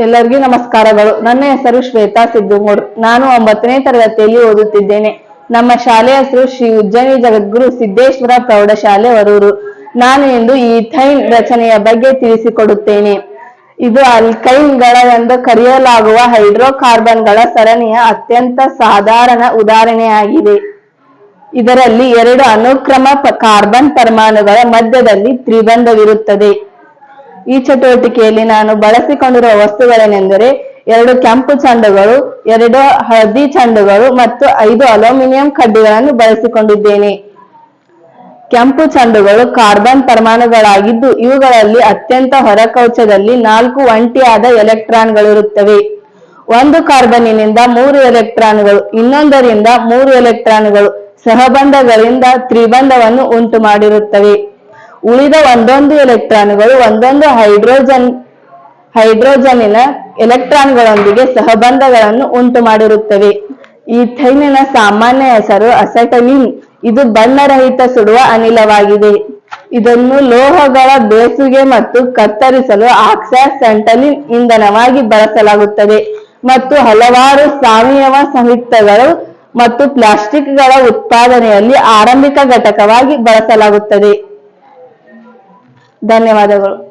ಎಲ್ಲರಿಗೂ ನಮಸ್ಕಾರಗಳು. ನನ್ನ ಹೆಸರು ಶ್ವೇತಾ ಸಿದ್ದುಮೂರ್. ನಾನು ಒಂಬತ್ತನೇ ತರಗತಿಯಲ್ಲಿ ಓದುತ್ತಿದ್ದೇನೆ. ನಮ್ಮ ಶಾಲೆಯ ಹೆಸರು ಶ್ರೀ ಉಜ್ಜನಿ ಜಗದ್ಗುರು ಸಿದ್ದೇಶ್ವರ ಪ್ರೌಢಶಾಲೆ ವರೂರು. ನಾನು ಇಂದು ಈಥೈನ್ ರಚನೆಯ ಬಗ್ಗೆ ತಿಳಿಸಿಕೊಡುತ್ತೇನೆ. ಇದು ಅಲ್ಕೈನ್ಗಳ ಎಂದು ಕರೆಯಲಾಗುವ ಹೈಡ್ರೋಕಾರ್ಬನ್ಗಳ ಸರಣಿಯ ಅತ್ಯಂತ ಸಾಧಾರಣ ಉದಾಹರಣೆಯಾಗಿದೆ. ಇದರಲ್ಲಿ ಎರಡು ಅನುಕ್ರಮ ಕಾರ್ಬನ್ ಪರಮಾಣುಗಳ ಮಧ್ಯದಲ್ಲಿ ತ್ರಿಬಂಧವಿರುತ್ತದೆ. ಈ ಚಟುವಟಿಕೆಯಲ್ಲಿ ನಾನು ಬಳಸಿಕೊಂಡಿರುವ ವಸ್ತುಗಳೇನೆಂದರೆ ಎರಡು ಕೆಂಪು ಚಂಡುಗಳು, ಎರಡು ಹಳದಿ ಚಂಡುಗಳು ಮತ್ತು ಐದು ಅಲ್ಯೂಮಿನಿಯಂ ಕಡ್ಡಿಗಳನ್ನು ಬಳಸಿಕೊಂಡಿದ್ದೇನೆ. ಕೆಂಪು ಚಂಡುಗಳು ಕಾರ್ಬನ್ ಪರಮಾಣುಗಳಾಗಿದ್ದು ಇವುಗಳಲ್ಲಿ ಅತ್ಯಂತ ಹೊರಕವಚದಲ್ಲಿ ನಾಲ್ಕು ಒಂಟಿಯಾದ ಎಲೆಕ್ಟ್ರಾನ್ಗಳಿರುತ್ತವೆ. ಒಂದು ಕಾರ್ಬನ್ನಿನಿಂದ ಮೂರು ಎಲೆಕ್ಟ್ರಾನ್ಗಳು, ಇನ್ನೊಂದರಿಂದ ಮೂರು ಎಲೆಕ್ಟ್ರಾನ್ಗಳು ಸಹಬಂಧಗಳಿಂದ ತ್ರಿಬಂಧವನ್ನು ಉಂಟು ಮಾಡಿರುತ್ತವೆ ಉಳಿದ ಒಂದೊಂದು ಎಲೆಕ್ಟ್ರಾನ್ಗಳು ಒಂದೊಂದು ಹೈಡ್ರೋಜನ್ ಹೈಡ್ರೋಜನ್ನಿನ ಎಲೆಕ್ಟ್ರಾನ್ಗಳೊಂದಿಗೆ ಸಹಬಂಧಗಳನ್ನು ಉಂಟು ಮಾಡಿರುತ್ತವೆ. ಈ ಥೈನಿನ ಸಾಮಾನ್ಯ ಹೆಸರು ಅಸೆಟಲಿನ್. ಇದು ಬಣ್ಣರಹಿತ ಸುಡುವ ಅನಿಲವಾಗಿದೆ. ಇದನ್ನು ಲೋಹಗಳ ಬೇಸುಗೆ ಮತ್ತು ಕತ್ತರಿಸಲು ಆಕ್ಸಾಸೆಂಟಲಿನ್ ಇಂಧನವಾಗಿ ಬಳಸಲಾಗುತ್ತದೆ ಮತ್ತು ಹಲವಾರು ಸಾವಯವ ಸಂಯುಕ್ತಗಳು ಮತ್ತು ಪ್ಲಾಸ್ಟಿಕ್ಗಳ ಉತ್ಪಾದನೆಯಲ್ಲಿ ಆರಂಭಿಕ ಘಟಕವಾಗಿ ಬಳಸಲಾಗುತ್ತದೆ. ಧನ್ಯವಾದಗಳು